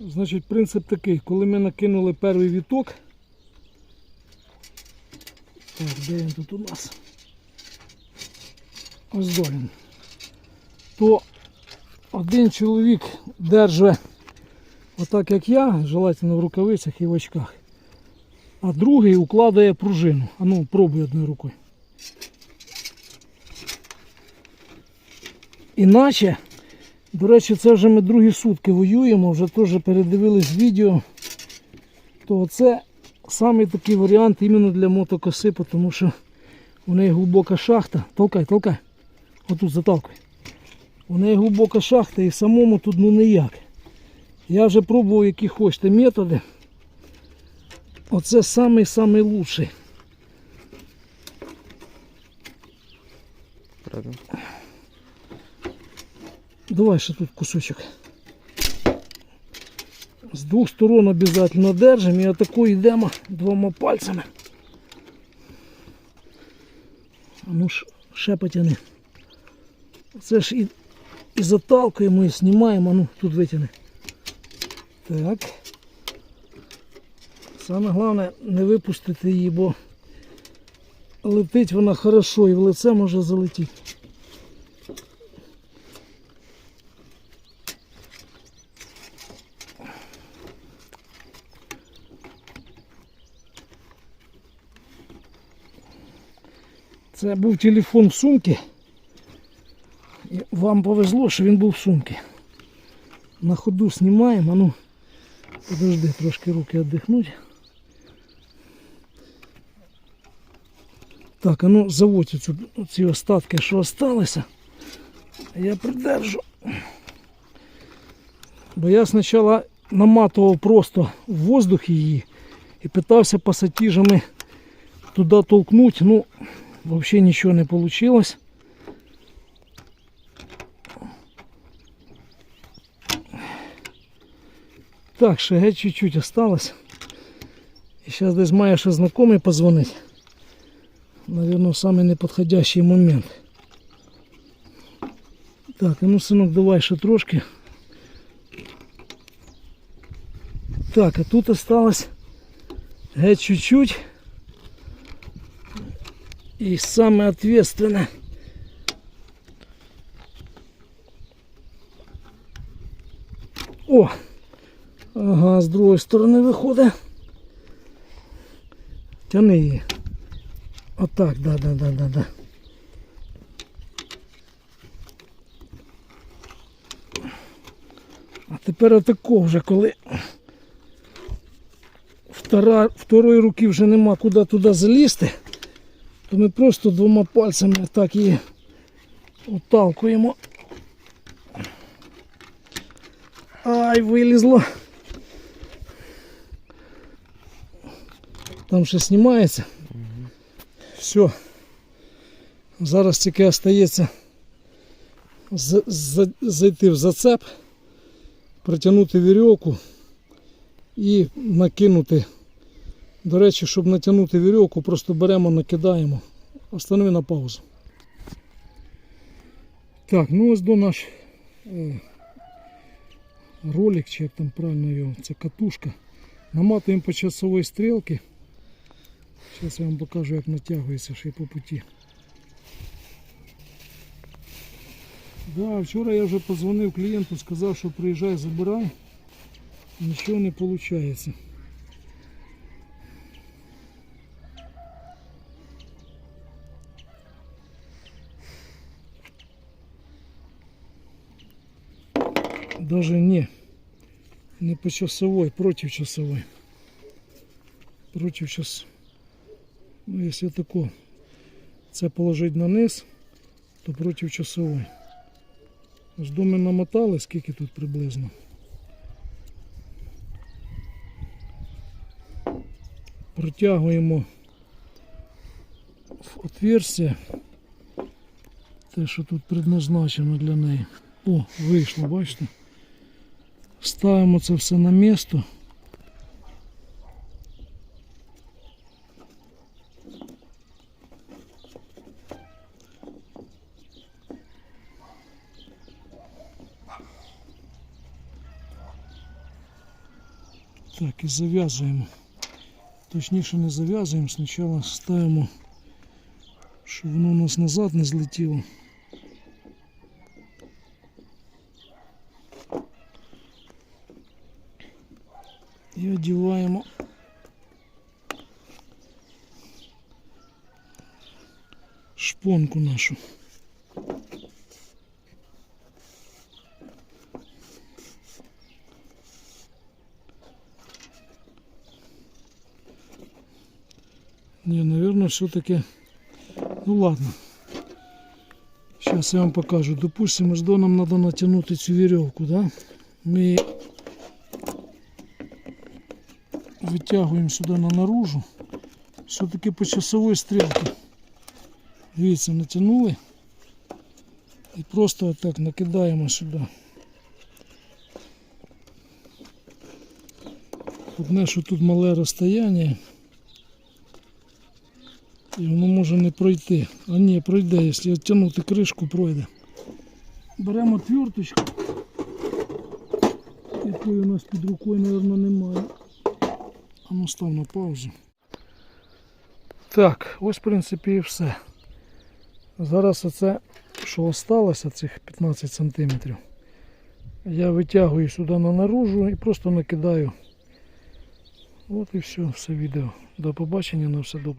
Значить, принцип такий, коли ми накинули перший віток. Так, де він тут у нас? Ось до. То один чоловік держить отак як я, желательно в рукавицях і в очках. А другий укладає пружину. А ну, пробуй одною рукою. Іначе, до речі, це вже ми другі сутки воюємо, вже теж передивились відео. То це саме такий варіант іменно для мотокоси, тому що у неї глибока шахта. Толкай, толкай. Отут заталкуй. У неї глибока шахта і самому тут ну ніяк. Я вже пробував які хочете методи. Оце самий-самий лучший. Давай ще тут кусочок. З двох сторон обов'язково держимо і отако йдемо двома пальцями. А ну ж, ще потяни. Це ж і, і заталкуємо, і знімаємо, а ну тут витягни. Так. Саме головне не випустити її, бо летить вона хорошо і в лице може залетіти. Це був телефон в сумці. Вам повезло, що він був в сумці. На ходу знімаємо, а ну подожди, трошки руки віддихнуть. Так, а ну заводь оцю, ці остатки, що осталися. Я придержу. Бо я спочатку наматував просто в воздух її і питався пасатіжами туди толкнути. Ну, взагалі нічого не вийшло. Так, ще геть чуть-чуть осталось. І зараз десь має ще знайомий позвонити. Наверное, самый неподходящий момент. Так, а ну, синок, давай ще трошки. Так, а тут осталось геть чуть-чуть. И самое ответственное. О! Ага, з другої сторони виходить. Тяни її. Отак, да, да, да, да, да. А тепер отако вже коли втора, второї руки вже нема куди туди залізти, то ми просто двома пальцями так її отталкуємо. Ай, вилізло. Там ще знімається. Все. Зараз тільки остається зайти в зацеп, притягнути вірьовку і накинути. До речі, щоб натягнути вірьовку, просто беремо, накидаємо. Останови на паузу. Так, ну ось до наш е, ролик, чи як там правильно його, це катушка. Наматуємо по часовій стрілці. Зараз я вам покажу, як натягується ще й по путі. Да, вчора я вже позвонив клієнту, сказав, що приїжджай, забирай. Нічого не виходить. Даже не, не по часовой, против часовой. Против час. Ну, якщо тако це положити на низ, то проти часової. Ось до ми намотали, скільки тут приблизно. Протягуємо в отверстие, те, що тут предназначено для неї. О, вийшло, бачите? Ставимо це все на місто. Так, і зав'язуємо. Точніше не зав'язуємо, спочатку ставимо, щоб воно у нас назад не злетіло. І одіваємо шпонку нашу. Не, наверное, все-таки... Ну ладно. Сейчас я вам покажу. Допустим, жду нам надо натянуть эту веревку, да? Мы її витягуємо сюди на наружу. Все-таки по часовой стрілці. Дивіться, натягнули. І просто отак накидаємо сюди. Одне, що тут мале розстояння. І воно може не пройти. А ні, пройде, якщо відтягнути кришку, пройде. Беремо тверточку, якої у нас під рукою, мабуть, немає. А ну став на паузу. Так, ось в принципі і все. Зараз оце, що осталося, цих 15 см, я витягую сюди на наружу і просто накидаю. От і все, все відео. До побачення, на все добре.